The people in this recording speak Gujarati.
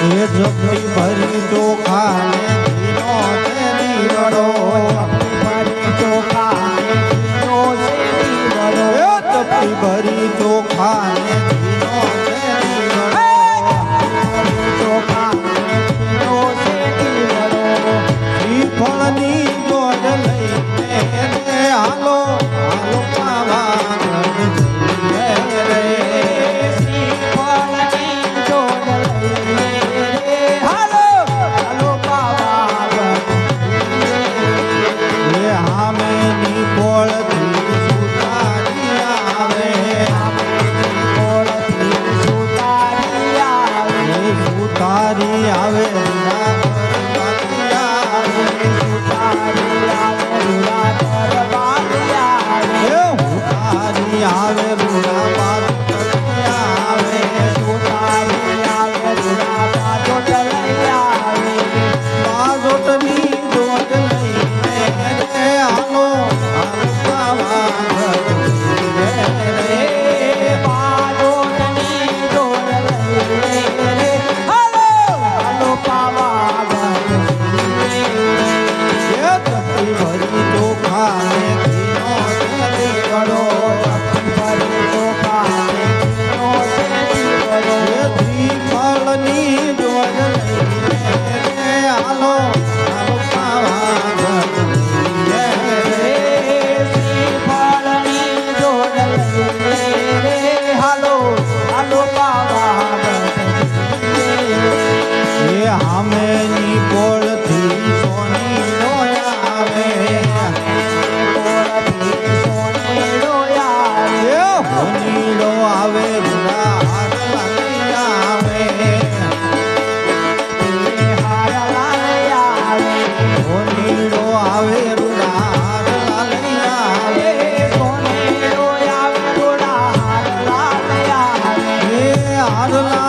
એ જોગી ભરી ચોખા ને પીનો તેની વડો ભરી ચોખા 阿哥